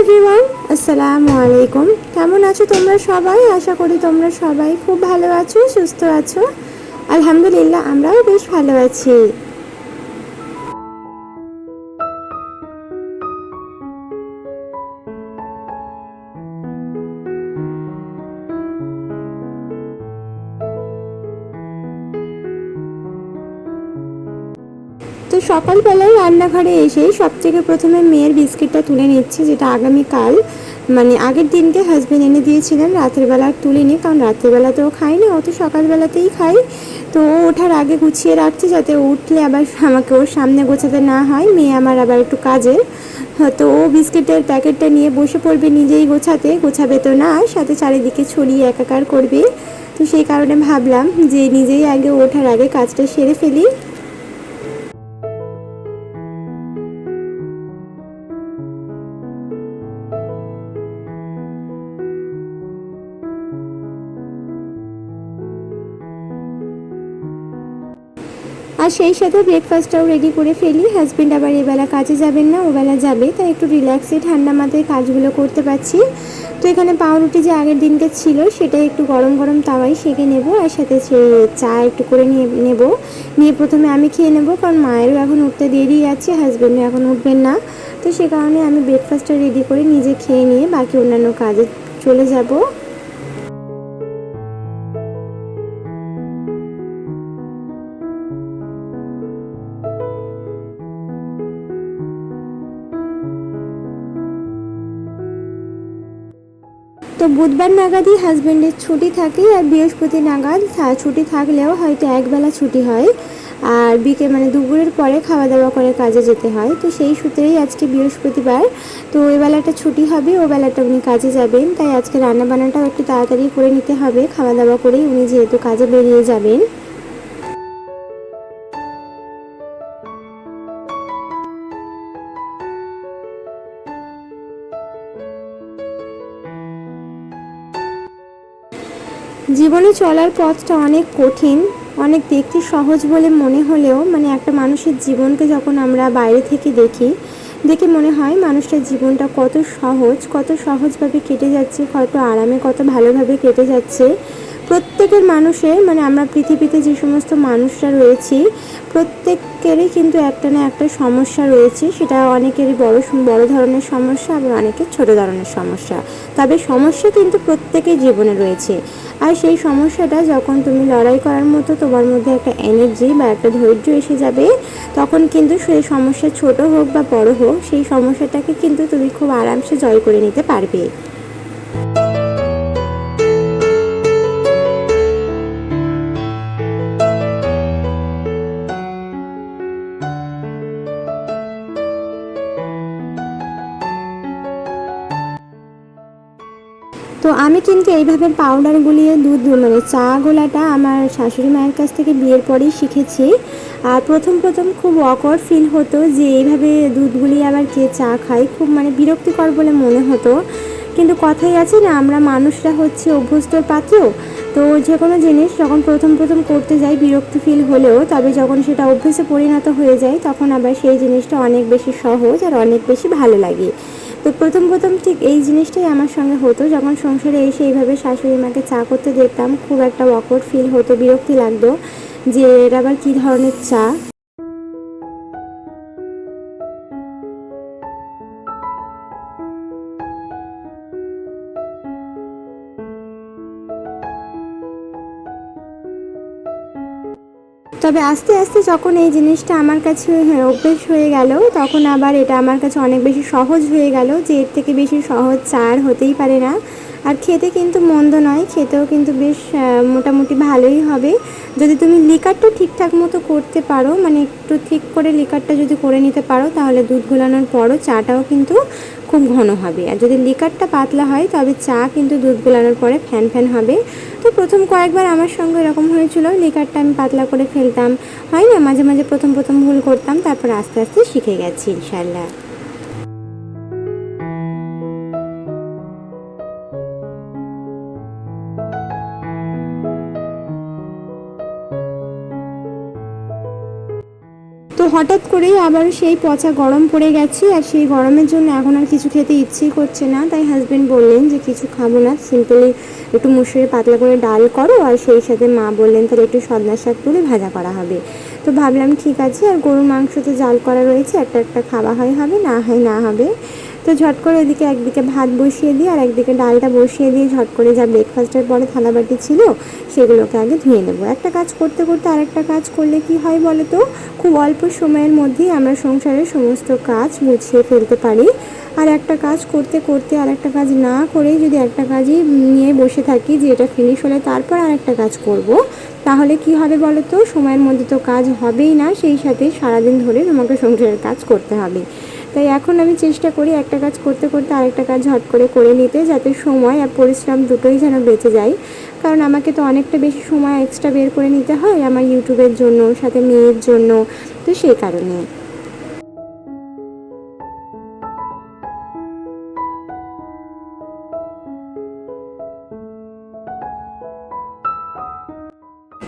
Everyone আসসালামু আলাইকুম কেমন আছো তোমরা সবাই? আশা করি তোমরা সবাই খুব ভালো আছো, সুস্থ আছো। আলহামদুলিল্লাহ, আমরাও বেশ ভালো আছি। সকালবেলায় রান্নাঘরে এসে সব থেকে প্রথমে মেয়ের বিস্কিটটা তুলে নিচ্ছি, যেটা আগামীকাল মানে আগের দিনকে হাজবেন্ড এনে দিয়েছিলেন, রাতের বেলা তুলিনি, কারণ রাতের বেলা তো খাই না ও তো সকালবেলাতেই খাই তো ও ওঠার আগে গুছিয়ে রাখছি যাতে উঠলে আবার আমাকে ওর সামনে গোছাতে না হয়, মেয়ে আমার আবার একটু কাজের। তো ও বিস্কিটের প্যাকেটটা নিয়ে বসে পড়বে নিজেই গোছাতে, গোছাবে তো না সাথে চারিদিকে ছড়িয়ে একাকার করবে। তো সেই কারণে ভাবলাম যে নিজেই আগে ওঠার আগে কাজটা সেরে ফেলি। আর সেই সাথে ব্রেকফাস্টটাও রেডি করে ফেলি। হাজব্যান্ড আবার এবেলা কাজে যাবেন না, ওবেলা যাবে, তাই একটু রিল্যাক্সে ঠান্ডা মাথায় কাজগুলো করতে পারছি। তো এখানে পাউরুটি যে আগের দিনকে ছিল সেটা একটু গরম গরম তাওয়াই সেঁকে নেব, আর সাথে চা একটু করে নিয়ে নেব। নিয়ে প্রথমে আমি খেয়ে নেব, কারণ মায়েরও এখন উঠতে দেরি আছে হাজব্যান্ডও এখন উঠবেন না। তো সে কারণে আমি ব্রেকফাস্টটা রেডি করে নিজে খেয়ে নিয়ে বাকি অন্যান্য কাজে চলে যাব। তো বুধবার নাগাদই হাজব্যান্ডের ছুটি থাকে আর বৃহস্পতি নাগাদ ছুটি থাকলেও হয়তো একবেলা ছুটি হয়। আর বিকে মানে দুপুরের পরে খাওয়া দাওয়া করে কাজে যেতে হয়। তো সেই সূত্রেই আজকে বৃহস্পতিবার। তো ওই বেলাটা ছুটি হবে, ও বেলাটা উনি কাজে যাবেন। তাই আজকে রান্না বান্নাটাও একটু তাড়াতাড়ি করে নিতে হবে। খাওয়া দাওয়া করেই উনি যেহেতু কাজে বেরিয়ে যাবেন। জীবনে চলার পথটা অনেক কঠিন, অনেক দেখতে সহজ বলে মনে হলেও মানে একটা মানুষের জীবনকে যখন আমরা বাইরে থেকে দেখি, দেখে মনে হয় মানুষটার জীবনটা কত সহজ, কত সহজভাবে কেটে যাচ্ছে, কত আরামে, কত ভালোভাবে কেটে যাচ্ছে। প্রত্যেকের মানুষের মানে আমরা পৃথিবীতে যে সমস্ত মানুষরা রয়েছি, প্রত্যেকেরই কিন্তু একটা না একটা সমস্যা রয়েছে। সেটা অনেকেরই বড় বড় ধরনের সমস্যা আবার অনেকের ছোট ধরনের সমস্যা। তবে সমস্যা কিন্তু প্রত্যেকের জীবনে রয়েছে। আর সেই সমস্যাটা যখন তুমি লড়াই করার মতো তোমার মধ্যে একটা এনার্জি বা একটা ধৈর্য এসে যাবে, তখন কিন্তু সেই সমস্যা ছোট হোক বা বড় হোক, সেই সমস্যাটাকে কিন্তু তুমি খুব আরামসে জয় করে নিতে পারবে। তো আমি কিন্তু এইভাবে পাউডার গুলিয়ে দুধ মানে চা গোলাটা আমার শাশুড়ি মায়ের কাছ থেকে বিয়ের পরেই শিখেছি। আর প্রথম প্রথম খুব অকওয়ার্ড ফিল হতো যে এইভাবে দুধ গুলিয়ে আবার কে চা খায়, খুব মানে বিরক্তিকর বলে মনে হতো। কিন্তু কথাই আছে না, আমরা মানুষরা হচ্ছে অভ্যস্তর পাত্র। তো যে কোনো জিনিস যখন প্রথম প্রথম করতে যাই বিরক্তি ফিল হলেও, তবে যখন সেটা অভ্যেসে পরিণত হয়ে যায়, তখন আবার সেই জিনিসটা অনেক বেশি সহজ আর অনেক বেশি ভালো লাগে। তো প্রথম প্রথম ঠিক এই জিনিসটাই আমার সঙ্গে হতো। যখন সংসারে এসে এইভাবে শাশুড়ি মাকে চা করতে দেখতাম, খুব একটা অকট ফিল হতো, বিরক্তি লাগতো যে এটা আবার কী ধরনের চা? তবে আস্তে আস্তে যখন এই জিনিসটা আমার কাছে হ্যাঁ, অভ্যেস হয়ে গেল তখন আবার এটা আমার কাছে অনেক বেশি সহজ হয়ে গেল যে এর থেকে বেশি সহজ চার হতেই পারে না। আর খেতে কিন্তু মন্দ নয় খেতেও কিন্তু বেশ মোটামুটি ভালোই হবে। যদি তুমি লিকারটা ঠিকঠাক মতো করতে পারো মানে একটু ঠিক করে লিকারটা যদি করে নিতে পারো তাহলে দুধ গোলানোর পরও চাটাও কিন্তু খুব ঘন হবে। আর যদি লিকারটা পাতলা হয়, তবে চা কিন্তু দুধ গোলানোর পরে ফ্যান ফ্যান হবে। তো প্রথম কয়েকবার আমার সঙ্গে এরকম হয়েছিল। লিকারটা আমি পাতলা করে ফেলতাম। হয় না, মাঝে মাঝে প্রথম প্রথম ভুল করতাম, তারপর আস্তে আস্তে শিখে গেছি ইনশাল্লাহ হঠাৎ করেই আবার সেই পচা গরম পড়ে গেছে আর সেই গরমের জন্য এখন আর কিছু খেতে ইচ্ছেই করছে না। তাই হাজব্যান্ড বললেন যে, কিছু খাব না সিম্পলি একটু মুসুরি পাতলা করে ডাল করো আর সেই সাথে মা বললেন, তাহলে একটু সদনা শাক তুলে ভাজা করা হবে। তো ভাবলাম, ঠিক আছে। আর গরুর মাংস তো জাল করা রয়েছে, একটা একটা খাওয়া হয়, হবে, না হয় না হবে। তো ঝট করে ওইদিকে একদিকে ভাত বসিয়ে দিই আর একদিকে ডালটা বসিয়ে দিয়ে ঝট করে যা ব্রেকফাস্টের পরে থালাবাটি ছিল, সেগুলোকে আগে ধুয়ে নেব। একটা কাজ করতে করতে আরেকটা কাজ করলে কি হয় বলো তো খুব অল্প সময়ের মধ্যেই আমরা সংসারের সমস্ত কাজ গুছিয়ে ফেলতে পারি। আর একটা কাজ করতে করতে আর একটা কাজ না করেই যদি একটা কাজই নিয়ে বসে থাকি যে এটা ফিনিশ হলে তারপর আর একটা কাজ করব, তাহলে কি হবে বলো তো সময়ের মধ্যে তো কাজ হবেই না, সেই সাথে সারাদিন ধরে আমাকে সংসারের কাজ করতে হবে। তাই এখন আমি চেষ্টা করি একটা কাজ করতে করতে আরেকটা কাজ ঝট করে করে নিতে যাতে সময় আর পরিশ্রম দুটোই যেন বেঁচে যায়। কারণ আমাকে তো অনেকটা বেশি সময় এক্সট্রা বের করে নিতে হয় আমার ইউটিউবের জন্য, সাথে মেয়ের জন্য, তো সেই কারণে।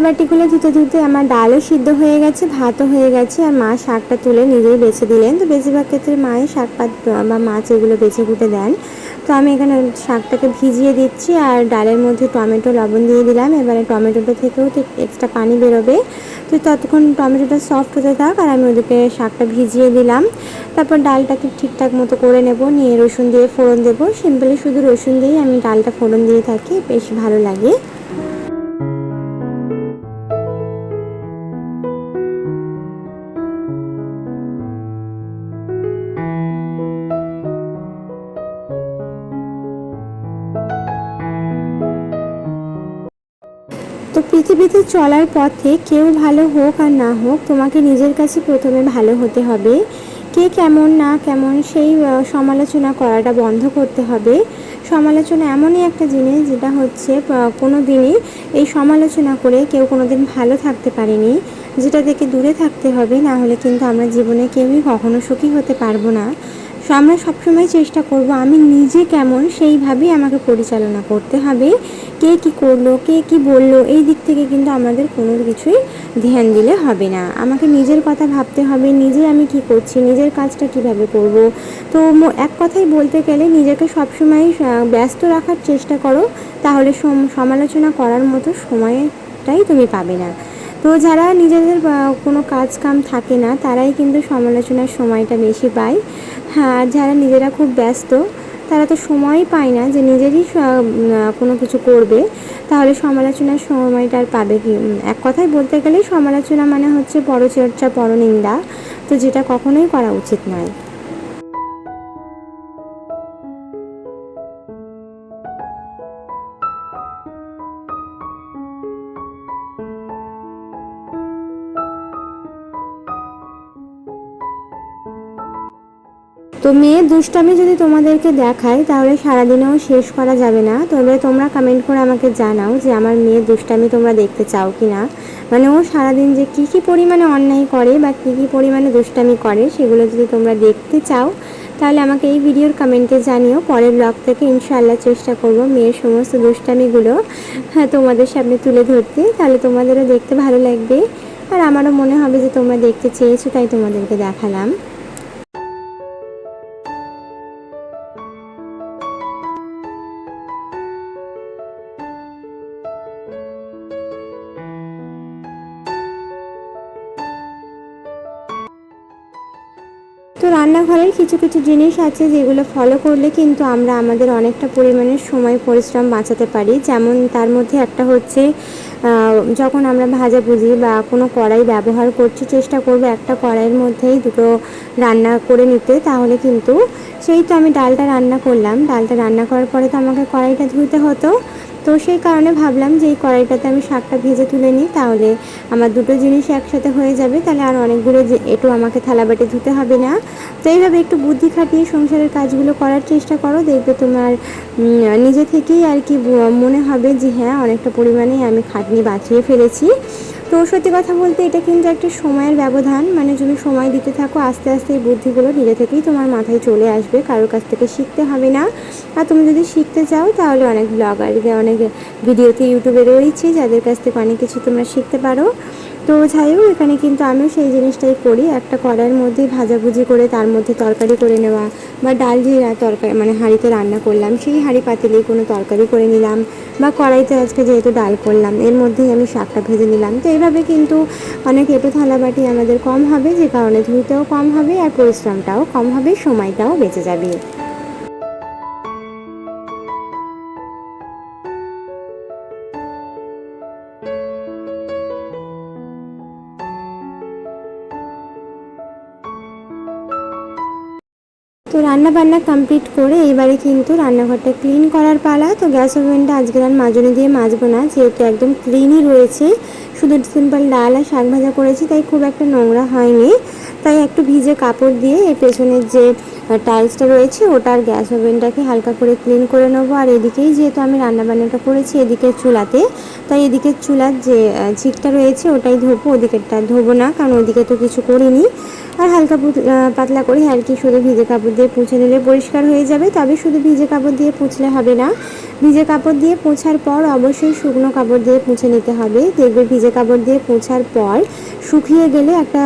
থালাবাটিগুলো ধুতে ধুতে আমার ডালও সিদ্ধ হয়ে গেছে, ভাতও হয়ে গেছে আর মা শাকটা তুলে নিজেই বেছে দিলেন। তো বেশিরভাগ ক্ষেত্রে মায়ে শাক পাত বা মাছ এগুলো বেছে কুটে দেন। তো আমি এখানে শাকটাকে ভিজিয়ে দিচ্ছি আর ডালের মধ্যে টমেটো, লবণ দিয়ে দিলাম। এবারে টমেটোটা থেকেও তো এক্সট্রা পানি বেরোবে। তো ততক্ষণ টমেটোটা সফট হতে থাক আর আমি ওদেরকে শাকটা ভিজিয়ে দিলাম। তারপর ডালটাকে ঠিকঠাক মতো করে নেব, নিয়ে রসুন দিয়ে ফোড়ন দেবো। সিম্পলি শুধু রসুন দিয়েই আমি ডালটা ফোড়ন দিয়ে থাকি, বেশ ভালো লাগে। চলার পথে কেউ ভালো হোক আর না হোক, তোমাকে নিজের কাছে প্রথমে ভালো হতে হবে। কে কেমন না কেমন সেই সমালোচনা করাটা বন্ধ করতে হবে। সমালোচনা এমনই একটা জিনিস যেটা হচ্ছে কোনো দিনই এই সমালোচনা করে কেউ কোনো দিন ভালো থাকতে পারেনি। যেটা থেকে দূরে থাকতে হবে, না হলে কিন্তু আমরা জীবনে কেউই কখনো সুখী হতে পারব না। সো আমরা সবসময় চেষ্টা করব, আমি নিজে কেমন সেইভাবেই আমাকে পরিচালনা করতে হবে। কে কি করল, কে কি বলল, এই দিক থেকে কিন্তু আমাদের কোনো কিছুই ধ্যান দিলে হবে না। আমাকে নিজের কথা ভাবতে হবে, নিজে আমি কি করছি, নিজের কাজটা কীভাবে করব। তো এক কথাই বলতে গেলে নিজেকে সবসময় ব্যস্ত রাখার চেষ্টা করো, তাহলে সমালোচনা করার মতো সময়টাই তুমি পাবে না। তো যারা নিজেদের কোনো কাজ কাম থাকে না, তারাই কিন্তু সমালোচনার সময়টা বেশি পায়। হ্যাঁ আর যারা নিজেরা খুব ব্যস্ত, তারা তো সময়ই পায় না যে নিজেরই কোনো কিছু করবে। তাহলে সমালোচনার সময়টা আর পাবে কি? এক কথায় বলতে গেলে সমালোচনা মানে হচ্ছে পরচর্চা, পরনিন্দা। তো যেটা কখনোই করা উচিত নয়। তো মেয়ের দুষ্টামি যদি তোমাদেরকে দেখায়, তাহলে সারাদিনেও শেষ করা যাবে না। তবে তোমরা কমেন্ট করে আমাকে জানাও যে আমার মেয়ের দুষ্টামি তোমরা দেখতে চাও কি না। মানে ও সারাদিন যে কী কী পরিমাণে অন্যায় করে বা কী কী পরিমাণে দুষ্টামি করে, সেগুলো যদি তোমরা দেখতে চাও, তাহলে আমাকে এই ভিডিওর কমেন্টে জানিও। পরের ব্লগ থেকে ইনশাআল্লাহ চেষ্টা করব মেয়ের সমস্ত দুষ্টামিগুলো হ্যাঁ তোমাদের সামনে তুলে ধরতে। তাহলে তোমাদেরও দেখতে ভালো লাগবে। আর আমারও মনে হবে যে তোমরা দেখতে চেয়েছো, তাই তোমাদেরকে দেখালাম। তো রান্নাঘরের কিছু কিছু জিনিস আছে যেগুলো ফলো করলে কিন্তু আমরা আমাদের অনেকটা পরিমাণে সময়, পরিশ্রম বাঁচাতে পারি। যেমন তার মধ্যে একটা হচ্ছে যখন আমরা ভাজাভুজি বা কোনো কড়াই ব্যবহার করছি, চেষ্টা করব একটা কড়াইয়ের মধ্যেই দুটো রান্না করে নিতে। তাহলে কিন্তু, সেই তো আমি ডালটা রান্না করলাম। ডালটা রান্না করার পরে তো আমাকে কড়াইটা ধুতে হতো। তো সেই কারণে ভাবলাম যে এই কড়াইটাতে আমি শাকটা ভেজে তুলে নিই, তাহলে আমার দুটো জিনিস একসাথে হয়ে যাবে, তাহলে আর অনেকগুলো যে একটু আমাকে থালা থালাবাটি ধুতে হবে না। তো এইভাবে একটু বুদ্ধি খাটিয়ে সংসারের কাজগুলো করার চেষ্টা করো, দেখবে তোমার নিজে থেকেই আর কি মনে হবে যে হ্যাঁ অনেকটা পরিমাণে আমি খাটনি বাঁচিয়ে ফেলেছি। তো সত্যি কথা বলতে এটা কিন্তু একটা সময়ের ব্যবধান। মানে তুমি সময় দিতে থাকো, আস্তে আস্তে এই বুদ্ধিগুলো নিজে থেকেই তোমার মাথায় চলে আসবে, কারোর কাছ থেকে শিখতে হবে না। আর তুমি যদি শিখতে চাও, তাহলে অনেক ব্লগারদের অনেক ভিডিওতে ইউটিউবে রয়েছে, যাদের কাছ থেকে অনেক কিছু তোমরা শিখতে পারো। তো যাই হোক, এখানে কিন্তু আমিও সেই জিনিসটাই করি। একটা কড়াইয়ের মধ্যে ভাজাভুজি করে তার মধ্যে তরকারি করে নেওয়া বা ডাল যে তরকারি মানে হাঁড়িতে রান্না করলাম। সেই হাঁড়ি পাতিলেই কোনো তরকারি করে নিলাম বা কড়াইতে আজকে যেহেতু ডাল করলাম, এর মধ্যেই আমি শাকটা ভেজে নিলাম। তো এইভাবে কিন্তু অনেক এটো থালাবাটি আমাদের কম হবে, যে কারণে ধুইতেও কম হবে আর পরিশ্রমটাও কম হবে, সময়টাও বেঁচে যাবে। তো রান্না বান্না কমপ্লিট করে এবারে কিন্তু রান্নাঘরটা ক্লিন করার পালা। তো গ্যাস ওভেনটা আজকের আর মাজনে দিয়ে মাজবো না, যেহেতু একদম ক্লিনই রয়েছে। শুধু সিম্পল ডাল আর শাক ভাজা করেছি, তাই খুব একটা নোংরা হয়নি। তাই একটু ভিজে কাপড় দিয়ে এই পেছনের যে টাইলসটা রয়েছে ওটার গ্যাস ওভেনটাকে হালকা করে ক্লিন করে নেব। আর এদিকেই যেহেতু আমি রান্নাবান্নাটা করেছি এদিকে চুলাতে। তাই এদিকের চুলার যে ঝিকটা রয়েছে, ওটাই ধোবো, ওদিকেরটা ধোবো না, কারণ ওদিকে তো কিছু করিনি। আর হালকা পুত- পাতলা করে আর কি শুধু ভিজে কাপড় দিয়ে পুছে নিলে পরিষ্কার হয়ে যাবে। তবে শুধু ভিজে কাপড় দিয়ে পুছলে হবে না। ভিজে কাপড় দিয়ে পোছার পর অবশ্যই শুকনো কাপড় দিয়ে পুছে নিতে হবে। দেখবে ভিজে কাপড় দিয়ে পোছার পর শুকিয়ে গেলে একটা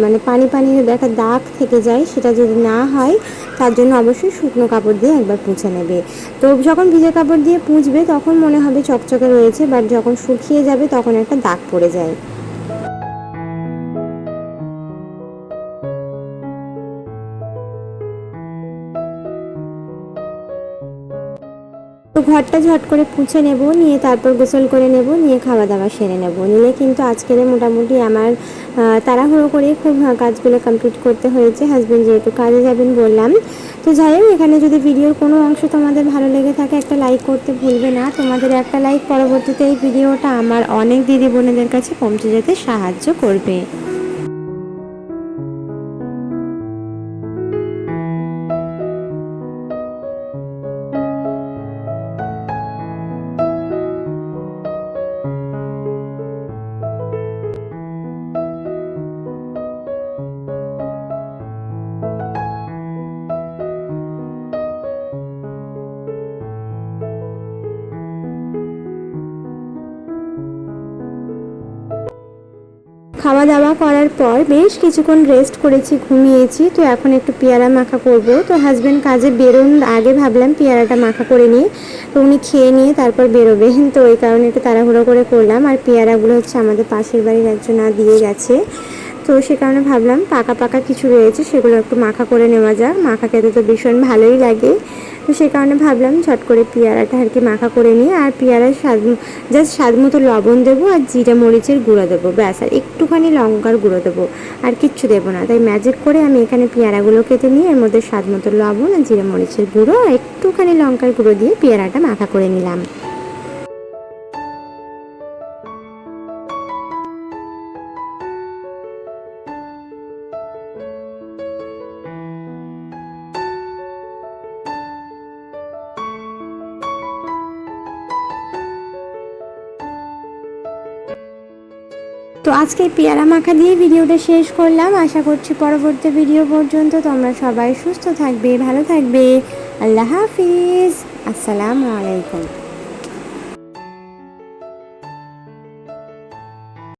মানে পানি পানি একটা দাগ থেকে যায়, সেটা যদি না হয় তার জন্য অবশ্যই শুকনো কাপড় দিয়ে একবার পুঁছে নেবে। তো যখন ভিজে কাপড় দিয়ে পুঁছবে তখন মনে হবে চকচকে রয়েছে বাট যখন শুকিয়ে যাবে, তখন একটা দাগ পড়ে যায়। তো ঘরটা ঝট করে পুছে নেব, নিয়ে তারপর গোসল করে নেব, নিয়ে খাওয়া দাওয়া সেরে নেব। নিলে কিন্তু আজকের মোটামুটি আমার তাড়াহুড়ো করে খুব কাজগুলো কমপ্লিট করতে হয়েছে। হাজব্যান্ড যেহেতু কাজে যাবেন বললাম। তো যাই হোক, এখানে যদি ভিডিওর কোনো অংশ তোমাদের ভালো লেগে থাকে, একটা লাইক করতে ভুলবে না। তোমাদের একটা লাইক পরবর্তীতে এই ভিডিওটা আমার অনেক দিদি বোনেদের কাছে পৌঁছে যেতে সাহায্য করবে। খাওয়া দাওয়া করার পর বেশ কিছুক্ষণ রেস্ট করেছি, ঘুমিয়েছি। তো এখন একটু পেয়ারা মাখা করব। তো হাজব্যান্ড কাজে বেরোন, আগে ভাবলাম পেয়ারাটা মাখা করে নিয়ে তো উনি খেয়ে নিয়ে তারপর বেরোবেন তো ওই কারণে একটু তাড়াহুড়ো করে করলাম। আর পেয়ারাগুলো হচ্ছে আমাদের পাশের বাড়ির একজন দিয়ে গেছে। তো সে কারণে ভাবলাম পাকা পাকা কিছু রয়েছে, সেগুলো একটু মাখা করে নেওয়া যাক। মাখা খেতে তো ভীষণ ভালোই লাগে। তো সে কারণে ভাবলাম ছট করে পেয়ারাটা আর কি মাখা করে নিই। আর পেয়ারার স্বাদ জাস্ট স্বাদ মতো লবণ দেবো আর জিরা মরিচের গুঁড়ো দেবো, ব্যাস। আর একটুখানি লঙ্কার গুঁড়ো দেবো, আর কিচ্ছু দেবো না। তাই ম্যাজিক করে আমি এখানে পেয়ারাগুলো কেটে নিয়ে এর মধ্যে স্বাদ মতো লবণ আর জিরা মরিচের গুঁড়ো আর একটুখানি লঙ্কার গুঁড়ো দিয়ে পেয়ারাটা মাখা করে নিলাম। তো আজকে পেয়ারা মাখা দিয়ে ভিডিওটা শেষ করলাম। আশা করছি পরবর্তী ভিডিও পর্যন্ত তোমরা সবাই সুস্থ থাকবে, ভালো থাকবে। আল্লাহ হাফিজ। আসসালামু আলাইকুম।